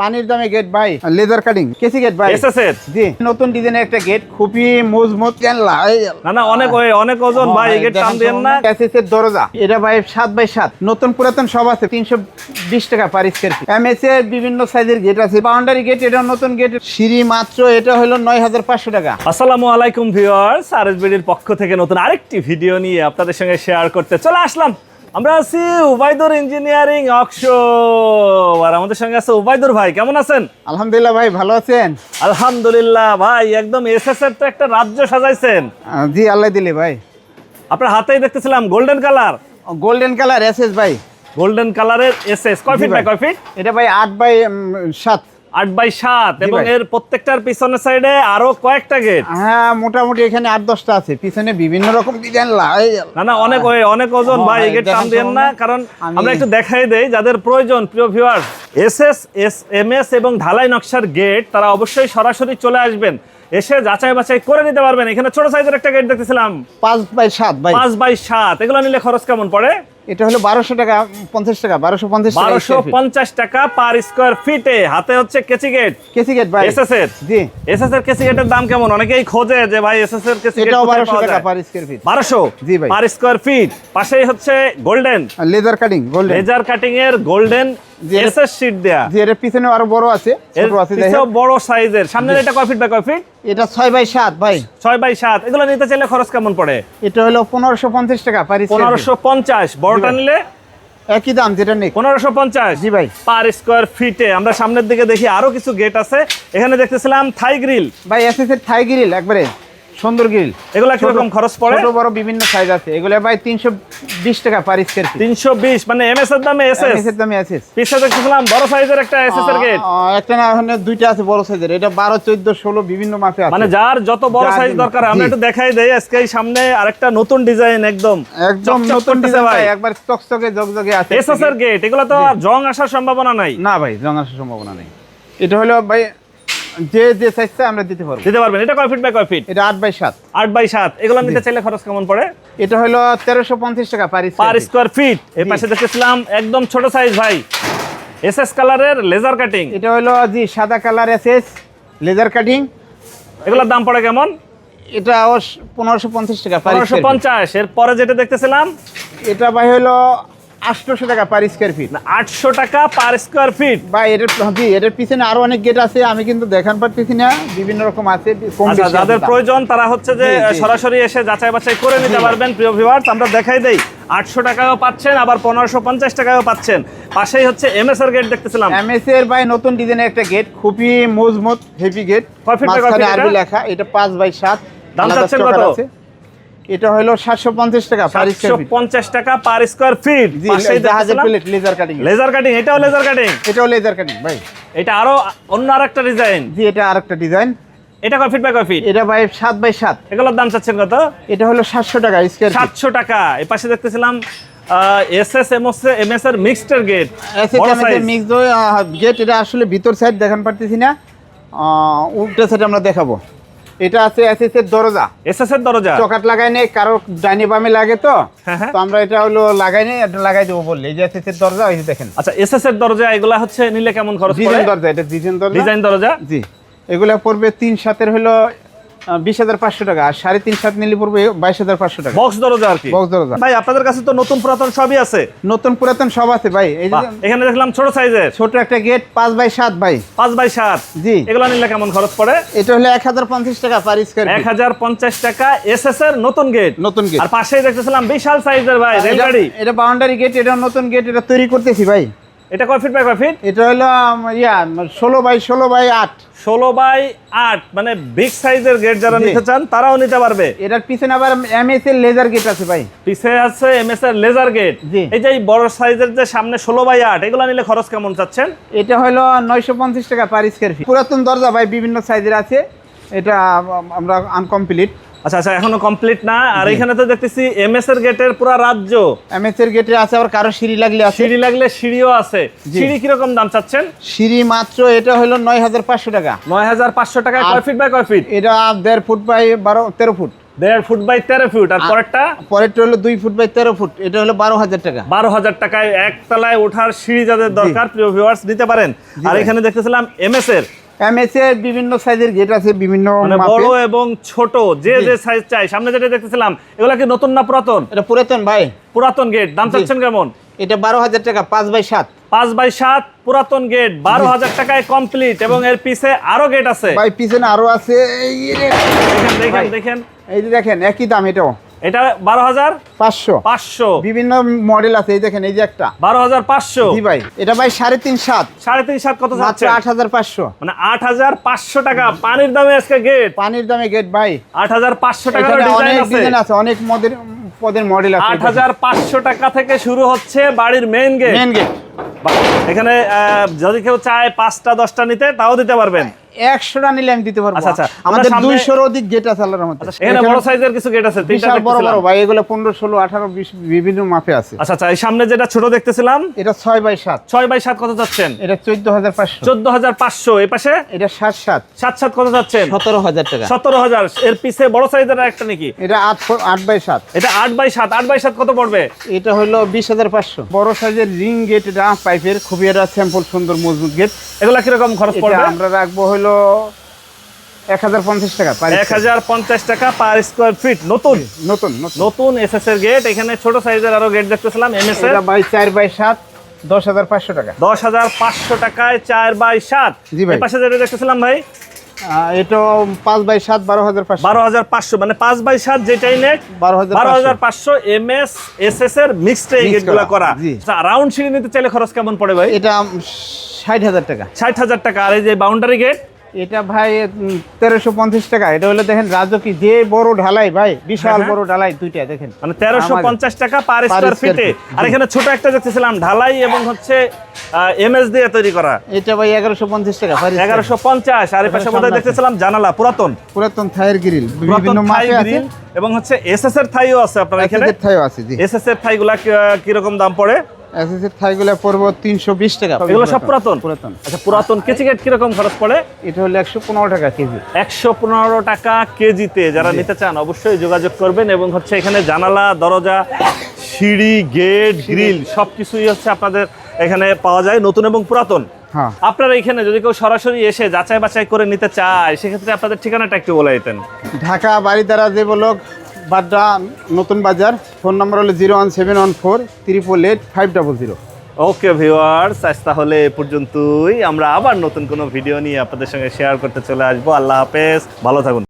পানির দামে গেট ভাই। লেদার কাটিং কেসি গেট ভাই। এসএসএস জি। নতুন ডিজাইনের একটা গেট খুবই মজবুত জানলা না না অনেক ওই- অনেক ওজন ভাই গেট টান দেন না। এসএস এর দরজা এটা ভাই সাত বাই সাত। নতুন পুরাতন সব আছে তিনশো বিশ টাকা পার স্কোয়ার ফিট এমএস এর বিভিন্ন সাইজের গেট আছে। বাউন্ডারি গেট এটা নতুন গেট সিঁড়ি মাত্র এটা হলো নয় হাজার পাঁচশো টাকা। আসসালামু আলাইকুম ভিউয়ার্স আরএসবিডির পক্ষ থেকে নতুন আরেকটি ভিডিও নিয়ে আপনাদের সঙ্গে শেয়ার করতে চলে আসলাম। আমরা আছি উবাইদুর ইঞ্জিনিয়ারিং অক্সো আর আমাদের সঙ্গে আছে উবাইদুর ভাই কেমন আছেন? আলহামদুলিল্লাহ ভাই ভালো আছেন? আলহামদুলিল্লাহ ভাই একদম এসএস এর তো একটা রাজ্য সাজাইছেন। জি আল্লাহ দিলে ভাই। আপনার হাতেই দেখতেছিলাম golden colour golden colour SS ভাই। গোল্ডেন কালারের এসএস কয় ফিট ভাই। বাই কয় ফিট এটা ভাই আট বাই সাত আট বাই সাত এবং এর প্রত্যেকটার পিছনের সাইডে আরও কয়েকটা গেট হ্যাঁ মোটামুটি এখানে আট দশটা আছে। পিছনে বিভিন্ন রকম ডিজাইন না না অনেক অনেক ওজন হ্যাঁ, ভাই গেট টান দেন না কারণ আমরা একটু দেখাই দেই যাদের প্রয়োজন প্রিয় viewer SS S M S এবং ঢালাই নকশার গেট তারা অবশ্যই সরাসরি চলে আসবেন। এসে যাচাই বাছাই করে নিতে পারবেন। এখানে ছোট সাইজের একটা গেট দেখতেছিলাম। পাঁচ বাই সাত পাঁচ বাই সাত এগুলো নিলে খরচ কেমন পড়ে? এটা হলো বারোশো টাকা পঞ্চাশ টাকা বারোশো পঞ্চাশ বারোশো পঞ্চাশ টাকা পার স্কোয়ার ফিটে হাতে হচ্ছে কেচি গেট কেসি গেট ভাই। এসএস এর? জি। এসএস এর গেটের দাম কেমন? অনেকেই খোঁজে যে ভাই এসএস এর গেট এটাও বারোশো টাকা পার স্কোয়ার ফিট বারোশো? জি ভাই। পার স্কোয়ার ফিট পাশেই হচ্ছে golden laser cutting golden laser cutting এর গোল্ডেন এসএস শীট দেয়া। জি এর পিছনে আরও বড় আছে ছোট আছে যাই বড় সাইজের। সামনের এটা কয় ফিট বাই কয় ফিট? এটা ছয় বাই সাত ভাই। ছয় বাই সাত। এগুলো নিতে চাইলে খরচ কেমন পড়ে? এটা হলো পনেরোশো পঞ্চাশ টাকা পার বড়টা নিলে? একই দাম যেটা নেই। পনেরোশো পঞ্চাশ। জি ভাই। পার স্কোয়ার ফিটে আমরা সামনের দিকে দেখি আরও কিছু গেট আছে। এখানে দেখতেছিলাম থাই গ্রিল ভাই এসএস এর থাই গ্রিল একবারে। সুন্দর গ্রিল। এগুলা কীরকম খরচ পড়ে? ছোট বড় বিভিন্ন সাইজ আছে। এগুলো ভাই তিনশো বিশ টাকা পার স্কোয়ার ফিট তিনশো বিশ মানে এমএস এর দামে এসএস এসএস দামে এসএস পিছে দেখতেছিলাম বড় সাইজের একটা এসএস এর গেট একটা না ওখানে দুইটা আছে বড় সাইজের এটা বারো চোদ্দ ষোলো বিভিন্ন মাপে আছে। মানে যার যত বড় সাইজ দরকার আমরা একটু দেখাই দেই আজকে সামনে আরেকটা নতুন ডিজাইন একদম। একদম নতুন ডিজাইন ভাই। ভাই একবার চকচকে জগজগে আছে। এসএস এর গেট এগুলো তো আর জং আসার সম্ভাবনা নাই। না ভাই জং আসার সম্ভাবনা নাই। এটা হলো ভাই যে যে সাইজটা আমরা দিতে পারব। দিতে পারবেন। এটা কয় ফিট বাই কয় ফিট এটা আট বাই সাত। আট বাই সাত। এগুলো নিতে চাইলে খরচ কেমন পড়ে? এটা হলো তেরোশো পঞ্চাশ টাকা পার পার স্কোয়ার ফিট এর পাশে দেখতেছিলাম একদম ছোট সাইজ ভাই। এসএস কালারের লেজার কাটিং এটা হলো জি সাদা কালার এসএস লেজার কাটিং এগুলোর দাম পড়ে কেমন? এটা পনেরোশো পঞ্চাশ টাকা পনেরোশো পঞ্চাশ। এর পরে যেটা দেখতেছিলাম এটা ভাই হলো আটশোশো টাকা পার স্কোয়ার ফিট আটশো টাকা পার স্কোয়ার ফিট ভাই এটার জি এটার পিছনে আরও অনেক গেট আছে আমি কিন্তু দেখান পারতেছি না বিভিন্ন রকম আছে আচ্ছা যাদের প্রয়োজন তারা হচ্ছে যে। সরাসরি এসে যাচাই বাছাই করে নিতে পারবেন প্রিয় ভিউয়ার্স আমরা দেখাই দেই। আটশো টাকাও পাচ্ছেন আবার পনেরোশো পঞ্চাশ টাকাও পাচ্ছেন। পাশেই হচ্ছে এমএস এর গেট দেখতেছিলাম। এমএস এর ভাই নতুন ডিজাইনের একটা গেট খুবই মজবুত হেভি গেট? লেখা এটা পাঁচ বাই সাত। দাম চাচ্ছেন কত? এটা হলো সাতশো পঞ্চাশ টাকা পার ফিট পঞ্চাশ টাকা পার স্কোয়ার ফিট জি জাহাজের plate laser cutting laser cutting এটাও লেজার কাটিং এটাও লেজার কাটিং ভাই। এটা আরও অন্য আরেকটা ডিজাইন জি এটা আরেকটা ডিজাইন এটা কয় ফিট বাই কয় ফিট এটা ভাই সাত বাই সাত। এগুলোর দাম চাচ্ছেন কত? এটা হলো সাতশো টাকা স্কোয়ার ফিট সাতশো টাকা। এ পাশে দেখতেছিলাম S S M M S এর মিক্সড গেট মিক্স গেট এটা আসলে ভিতর সাইড দেখান পারতেছি না। উল্টা সাইড আমরা দেখাবো। এটা আছে এসএস এর দরজা। এস এস এর দরজা? চকাট লাগাই নেই কারও ডাইনি বামে লাগে তো। হ্যাঁ, হ্যাঁ। তো আমরা এটা হলো লাগাই নেই এটা লাগাই দেবো বললে। এই যে এসএস এর দরজা ওই যে দেখেন। আচ্ছা এস এস এর দরজা এগুলা হচ্ছে নিলে কেমন খরচ পড়ে? ডিজাইন দরজা এটা ডিজাইন দরজা। ডিজাইন দরজা? জি। এগুলা পড়বে তিন সাতের হলো বিশ হাজার পাঁচশো টাকা আর সাড়ে তিন সাত নিলে পড়বে বাইশ হাজার পাঁচশো টাকা। বক্স দরজা আর কি? বক্স দরজা। ভাই আপনাদের কাছে তো নতুন পুরাতন সবই আছে। নতুন পুরাতন সব আছে ভাই। এই যে এখানে দেখলাম ছোট সাইজের। ছোট একটা গেট পাঁচ বাই সাত ভাই। পাঁচ বাই সাত। জি। এগুলা নিলে কেমন খরচ পড়ে? এটা হলো এক হাজার পঞ্চাশ টাকা পার স্কোয়ার এক হাজার পঞ্চাস টাকা এস এস এর নতুন গেট নতুন গেট আর পাশেই দেখতেছিলাম বিশাল সাইজের ভাই রেলগাড়ি। এটা বাউন্ডারি গেট এটা নতুন গেট এটা তৈরি করতেছি ভাই। এটা কয় ফিট বাই কয় ফিট এটা হলো ইয়া ষোলো বাই ষোলো বাই আট। ষোলো বাই আট মানে বিগ সাইজের গেট যারা নিতে চান তারাও নিতে পারবে। এটার পিছনে আবার এমএস এর লেজার গেট আছে ভাই। পিছে আছে এম এস এর লেজার গেট। এই যে এই বড় সাইজের যে সামনে ষোলো বাই আট এগুলো নিলে খরচ কেমন চাচ্ছেন? এটা হলো নয়শো পঞ্চাশ টাকা পার স্কোয়ার ফিট পুরাতন দরজা ভাই বিভিন্ন সাইজের আছে। এটা আমরা আনকমপ্লিট আচ্ছা আচ্ছা এখনও কমপ্লিট না। আর এখানে তো দেখতেছি এম এস এর গেটের পুরো রাজ্য। এমএস এর গেটে আছে আবার কারও সিঁড়ি লাগলে আছে। সিঁড়ি লাগলে সিঁড়িও আছে। সিঁড়ি কীরকম দাম চাচ্ছেন? সিঁড়ি মাত্র এটা হলো নয় হাজার পাঁচশো টাকা। নয় হাজার পাঁচশো টাকা কয় ফিট বাই কয় ফিট এটা দেড় ফুট বাই বারো তেরো ফুট। দেড় ফুট বাই তেরো ফুট। আর পরেরটা? পরেরটা হলো দুই ফুট বাই তেরো ফুট। এটা হলো বারো হাজার টাকা। বারো হাজার টাকায় একতলায় ওঠার সিঁড়ি যাদের দরকার প্রিয় ভিউয়ার্স নিতে পারেন। আর এখানে দেখতেছিলাম এমএস এর এমএস এর বিভিন্ন সাইজের গেট আছে বিভিন্ন মানে বড় এবং ছোট যে যে সাইজ চাই। সামনে যেটা দেখতেছিলাম এগুলা কি নতুন না পুরাতন? এটা পুরাতন ভাই। পুরাতন গেট দাম। চাচ্ছেন কেমন? এটা বারো হাজার টাকা পাঁচ বাই সাত। পাঁচ বাই সাত পুরাতন গেট বারো হাজার টাকায় কমপ্লিট এবং এর পিছে আরও গেট আছে। ভাই পিছনে আরও আছে এই দেখেন দেখেন দেখেন। এই যে দেখেন একই দাম এটাও। এটা বারো হাজার পাঁচশো। পাঁচশো। বিভিন্ন মডেল আছে এই দেখেন এই যে একটা। বারো হাজার পাঁচশো। জি ভাই এটা ভাই সাড়ে তিন সাত। সাড়ে তিন সাত কত মাত্র আট হাজার পাঁচশো। মানে আট হাজার পাঁচশো টাকা। পানির দামে আজকে গেট পানির দামে গেট ভাই। আট হাজার পাঁচশো ডিজাইন অনেক ডিজাইন আছে অনেক মডেল পদের মডেল আছে আট হাজার পাঁচশো টাকা থেকে শুরু হচ্ছে বাড়ির মেইন গেট মেন গেট এখানে যদি কেউ চায় পাঁচটা দশটা নিতে তাও দিতে পারবেন। একশোটা নিলে আমি দিতে পারব। আচ্ছা, আচ্ছা। আমাদের সামনে- অধিক গেট আছে আল্লাহর রহমতে। এখানে বড় সাইজের কিছু গেট আছে তিনটা বড় বড় ভাই এগুলো পনেরো ষোলো আঠারো বিশ বিভিন্ন মাপে আছে। আচ্ছা আচ্ছা এই সামনে যেটা ছোট দেখতেছিলাম এটা ছয় বাই সাত। ছয় বাই সাত কত যাচ্ছেন? এটা চোদ্দ হাজার পাঁচশো। চোদ্দ হাজার পাঁচশো এই পাশে? এটা সাত সাত। সাত সাত কত যাচ্ছেন? সতেরো হাজার টাকা। সতেরো হাজার এর পিছে বড় সাইজের একটা নাকি? এটা আট ফো- আট বাই সাত। এটা আট বাই সাত আট বাই সাত কত পড়বে? এটা হলো বিশ হাজার পাঁচশো। বড় সাইজের রিং গেট এটা পাইপের খুবই এটা স্যাম্পল সুন্দর মজবুত গেট এগুলা কীরকম খরচ এটা পড়বে? আমরা রাখব হলো এক হাজার পঞ্চাশ টাকা এক হাজার পঞ্চাশ টাকা পার স্কোয়ার ফিট নতুন? নতুন নতুন। এস এস এর গেট এখানে ছোট সাইজের আরও গেট দেখতেছিলাম এম এস এর। বাই চার বাই সাত দশ হাজার পাঁচশো টাকা। দশ হাজার পাঁচশো টাকায় চার বাই সাত। জি ভাই। পাশে যেটা দেখতেছিলাম ভাই আহ, পাঁচ বাই সাত বারো হাজার পাঁচশো। বারো হাজার পাঁচশো মানে পাঁচ বাই সাত যেটাই নেক বারো হাজার বারো হাজার পাঁচশো। এম এস এস এস এর মিক্সড এই গেটগুলো করা। রাউন্ড সিঁড়ি নিতে চাইলে খরচ কেমন পড়ে ভাই? এটা ষাট হাজার টাকা। ষাট হাজার টাকা। আর এই যে বাউন্ডারি গেট এটা ভাই তেরোশো পঞ্চাশ টাকা। এটা হলো দেখেন রাজকি যে বড় ঢালাই ভাই বিশাল হ্যাঁ। বড় ঢালাই দুইটা দেখেন। মানে তেরোশো পঞ্চাশ টাকা পার স্কোয়ার ফিটে আর এখানে ছোট একটা দেখতেছিলাম ঢালাই এবং হচ্ছে এম এস দিয়ে তৈরি করা। এটা ভাই এগারোশো পঞ্চাশ টাকা এগারোশো পঞ্চাশ আর পাশে দেখতেছিলাম জানালা পুরাতন। পুরাতন থাইয়ের গ্রিল বিভিন্ন মাপে আছে। গ্রিল এবং হচ্ছে এস এস এর থাইও আছে আপনার এখানে। থাইও আছে জি। এস এস এর থাইগুলা কীরকম দাম পড়ে? এসএসের থাইগুলো পড়ব তিনশো বিশ টাকা। এগুলো সব পুরাতন? পুরাতন। আচ্ছা পুরাতন কেচি গেট কীরকম খরচ পড়ে? এটা হলো একশো পনেরো টাকা কেজি। একশো পনেরো টাকা কেজিতে যারা নিতে চান অবশ্যই যোগাযোগ করবেন এবং হচ্ছে এখানে জানালা দরজা সিঁড়ি গেট গ্রিল সব কিছুই হচ্ছে আপনাদের এখানে পাওয়া যায় নতুন এবং পুরাতন। হ্যাঁ। আপনারা এখানে যদি কেউ সরাসরি এসে যাচাই বাছাই করে নিতে চায় সেক্ষেত্রে আপনাদের ঠিকানাটা একটু বলে দিতেন। ঢাকা বাড়িদারা যে বলক বাড্ডা নতুন বাজার, ফোন নম্বর হলো zero one seven one four triple eight five double zero. Okay viewers, আজ তাহলে এ পর্যন্তই। আমরা আবার নতুন কোনো ভিডিও নিয়ে আপনাদের সঙ্গে শেয়ার করতে চলে আসব। আল্লাহ হাফেজ, ভালো থাকুন।